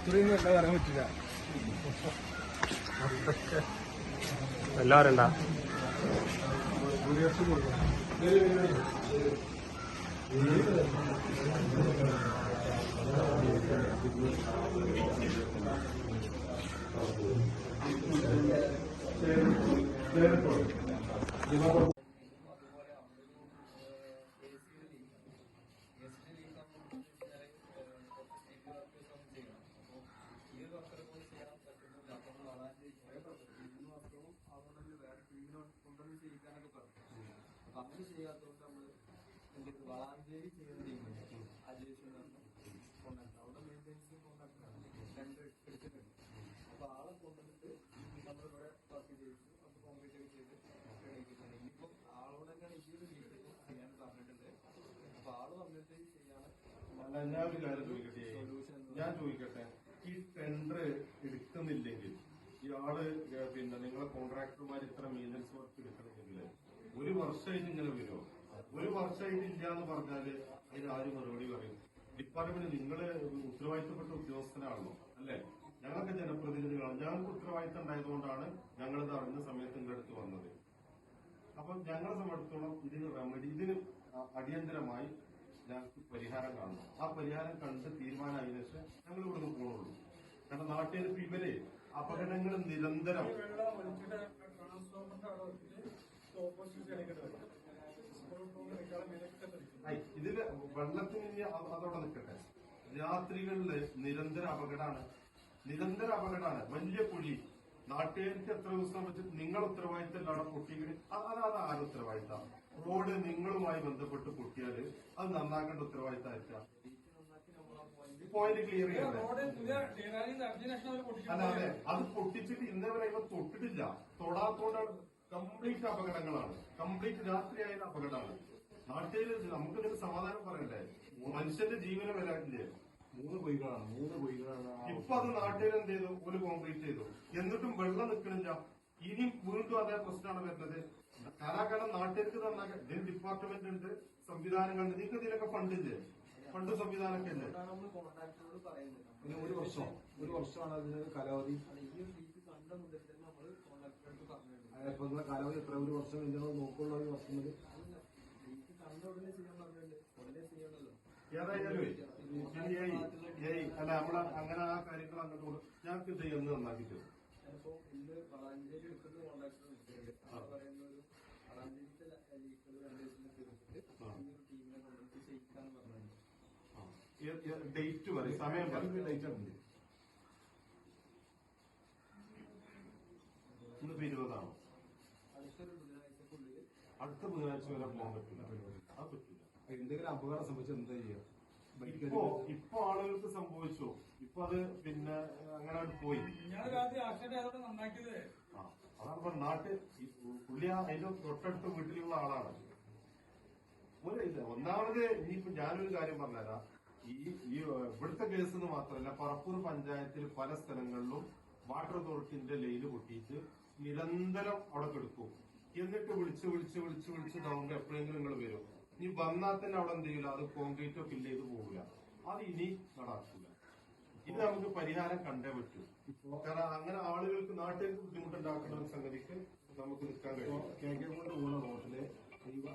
ഇത്രയൊന്നും എല്ലാവരും ഉണ്ടാ പറഞ്ഞു. അപ്പൊ അങ്ങനെ ചെയ്യാത്തതുകൊണ്ട് നമ്മൾ എന്തൊക്കെ വളാഞ്ചേരി ചെയ്യുന്ന ടീമുണ്ട് അജേഷ് എന്ന് പറഞ്ഞ കോണ്ടാക്ട് അവിടെ മെയിന്റെനൻസ് കോണ്ടാക്ട് രണ്ട് എടുത്തിട്ടുണ്ട്. അപ്പൊ ആളെ കൊണ്ടുവന്നിട്ട് നമ്മളിവിടെ വർക്ക് ചെയ്യിച്ചു അപ്പൊ കോൺക്രീറ്റ് ചെയ്ത് റെഡിയാക്കിയിട്ടുണ്ട് ഇനിയിപ്പം ആളോട് തന്നെയാണ് ഈ ഒരു ഡീറ്റെയിൽ ചെയ്യാൻ പറഞ്ഞിട്ടുണ്ട് അപ്പൊ ആൾ വന്നിട്ട് ചെയ്യാണ് ഞാൻ ചോദിക്കട്ടെ? ഈ ടെൻഡർ എടുക്കുന്നില്ലെങ്കിൽ ഇയാൾ പിന്നെ നിങ്ങളെ കോൺട്രാക്ടർമാർ ഇത്ര മെയിന്റനൻസ് വർക്ക് എടുക്കണമെങ്കിൽ ഒരു വർഷമായിട്ട് ഇങ്ങനെ വരുമോ ഒരു വർഷമായിട്ട് ഇല്ല എന്ന് പറഞ്ഞാൽ അതിന് ആരും മറുപടി പറയും? ഡിപ്പാർട്ട്മെന്റ് നിങ്ങൾ ഉത്തരവാദിത്തപ്പെട്ട ഉദ്യോഗസ്ഥനാണല്ലോ അല്ലെ? ഞങ്ങൾക്ക് ജനപ്രതിനിധികളാണ്. ഞങ്ങൾക്ക് ഉത്തരവാദിത്തം ഉണ്ടായതുകൊണ്ടാണ് ഞങ്ങളിത് അറിഞ്ഞ സമയത്ത് നിങ്ങളുടെ വന്നത്. അപ്പൊ ഞങ്ങളെ സംബന്ധിച്ചോളം ഇതിന് റെമഡി ഇതിന് അടിയന്തരമായി ഞങ്ങൾക്ക് പരിഹാരം കാണണം. ആ പരിഹാരം കണ്ട് തീരുമാനമായതിനു ശേഷം ഞങ്ങൾ ഇവിടുന്ന് പോകുള്ളൂ കാരണം നാട്ടിൽ ഇവർ അപകടങ്ങൾ നിരന്തരം. ഇതിൽ വെള്ളത്തിന് അതോടെ നിൽക്കട്ടെ. രാത്രികളിൽ നിരന്തര അപകടമാണ് നിരന്തര അപകടമാണ് വലിയ കുഴി. നാട്ടുകാർക്ക് എത്ര ദിവസം വെച്ച് നിങ്ങൾ ഉത്തരവാദിത്തം അവിടെ പൊട്ടിയെങ്കിൽ? ആ അത് ആര് ഉത്തരവാദിത്തം? റോഡ് നിങ്ങളുമായി ബന്ധപ്പെട്ട് പൊട്ടിയാൽ അത് നന്നാക്കേണ്ട ഉത്തരവാദിത്തം ആയിരിക്കാം പോയിന്റ് ക്ലിയർ ചെയ്യണ്ടേ അല്ല അതെ. അത് പൊട്ടിച്ചിട്ട് ഇന്നേ വരെ ഇവ തൊട്ടിട്ടില്ല. തൊടാത്തോണ്ടാണ് കംപ്ലീറ്റ് അപകടങ്ങളാണ്. കംപ്ലീറ്റ് രാത്രിയായ അപകടമാണ്. നാട്ടിൽ നമുക്ക് ഇതിന് സമാധാനം പറയണ്ടേ? മനുഷ്യന്റെ ജീവനെ വിലയില്ലേ മൂന്ന് പൊയ്കളാണ് മൂന്ന് പൊയ്കളാണ്. ഇപ്പൊ അത് നാട്ടുകാർ എന്ത് ചെയ്തു? ഒരു കോൺക്രീറ്റ് ചെയ്തു. എന്നിട്ടും വെള്ളം നിൽക്കണില്ല ഇനി വീണ്ടും അതേ പ്രശ്നമാണ് വരുന്നത്. കലാകാലം നാട്ടുകാർക്ക് നന്നാക്കാൻ ഇതിന് ഡിപ്പാർട്ട്മെന്റ് ഉണ്ട് സംവിധാനങ്ങളുണ്ട്. നിങ്ങൾക്ക് ഇതിനൊക്കെ ഫണ്ടില്ലേ ഫണ്ട് സംവിധാനമൊക്കെ അല്ലേ? അതാണ് നമ്മൾ കോൺട്രാക്ടറോട് പറയുന്നത്. പിന്നെ ഒരു വർഷം ഒരു വർഷമാണ് അതിന് കാലാവധി. ഈ ഒരു ഡീറ്റ് കണ്ട മുതൽ തന്നെ നമ്മൾ കോൺട്രാക്ടറോട് പറഞ്ഞിട്ടുണ്ട്. അപ്പൊ നിങ്ങളെ കാലാവധി? എത്ര ഒരു വർഷം കഴിഞ്ഞാൽ നോക്കുള്ള ഒരു വർഷം മുതൽ ഡീറ്റ് കണ്ട ഉടനെ ചെയ്യാൻ പറഞ്ഞിട്ടുണ്ട്. ഉടനെ ചെയ്യണല്ലോ. ഏതായാലും ഇനി ഏയ് ഏയ് അല്ല നമ്മൾ അങ്ങനെ ആ കാര്യങ്ങൾ അങ്ങോട്ട് ഞാൻ ഞങ്ങൾക്ക് ഇത് എന്ന് നന്നാക്കി തരും. ഇന്ന് വളാഞ്ചേരി എടുക്കുന്ന കോൺട്രാക്ടർ പറയുന്ന ഒരു വളാഞ്ചേരിത്തെ ലീക്കുകൾ രണ്ട് ദിവസം തീർത്തിട്ട് ആ. ഈ ഒരു ടീമിനെ കൊണ്ടുവന്നിട്ട് ചെയ്യിക്കാന്ന് പറഞ്ഞിട്ടുണ്ട് ഡേറ്റ് പറയും സമയം പറയും. ഡേറ്റ് ഉണ്ട് ഇന്നിപ്പോ ഇരുപതാണോ? അടുത്ത ബുധനാഴ്ച വരെ പോകാൻ പറ്റില്ല. അത് പറ്റില്ല. എന്തെങ്കിലും അപകടം സംഭവിച്ചാൽ എന്താ ചെയ്യാ? ഇപ്പോ ഇപ്പൊ ആളുകൾക്ക് സംഭവിച്ചു? ഇപ്പൊ അത് പിന്നെ അങ്ങനെ പോയി. ഞാൻ രാത്രി നന്നാക്കിയത്. ആ, അതാണ് ഇപ്പൊ നാട്ടിൽ പുള്ളി അതിന്റെ തൊട്ടടുത്ത വീട്ടിലുള്ള ആളാണ്. ഒരു ഒന്നാമത് ഇനിയിപ്പോ ഞാനൊരു കാര്യം പറഞ്ഞുതരാം. ഈ ഈ ഇവിടുത്തെ കേസ് എന്ന് മാത്രമല്ല പറപ്പൂർ പഞ്ചായത്തിൽ പല സ്ഥലങ്ങളിലും വാട്ടർ അതോറിറ്റിന്റെ ലൈന് പൊട്ടിയിട്ട് നിരന്തരം അവിടെ കിടക്കും. എന്നിട്ട് വിളിച്ച് വിളിച്ച് വിളിച്ച് വിളിച്ച് ഡൗണ്ട് എപ്പോഴെങ്കിലും നിങ്ങൾ വരും. ഇനി വന്നാൽ തന്നെ അവിടെ എന്ത് ചെയ്യില്ല അത് കോൺക്രീറ്റോ ഫില്ല് ചെയ്ത് പോവില്ല അത് ഇനി നടക്കില്ല. ഇത് നമുക്ക് പരിഹാരം കണ്ടേ പറ്റൂ. കാരണം അങ്ങനെ ആളുകൾക്ക് നാട്ടുകാർക്ക് ബുദ്ധിമുട്ടുണ്ടാക്കുന്ന സംഗതിക്ക് നമുക്ക് നിൽക്കാൻ കഴിയും. കെ പോകുന്ന റോട്ടിൽ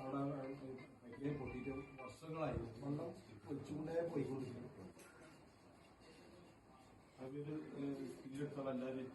അവിടെ ബൈക്കിലെ പൊട്ടിയിട്ട് വർഷങ്ങളായി വെള്ളം ഒഴിച്ചുകൊണ്ടേ പോയിക്കൊണ്ടിരിക്കുന്നു. അതൊരു സ്കില്ലെടുത്താൽ എല്ലാവരും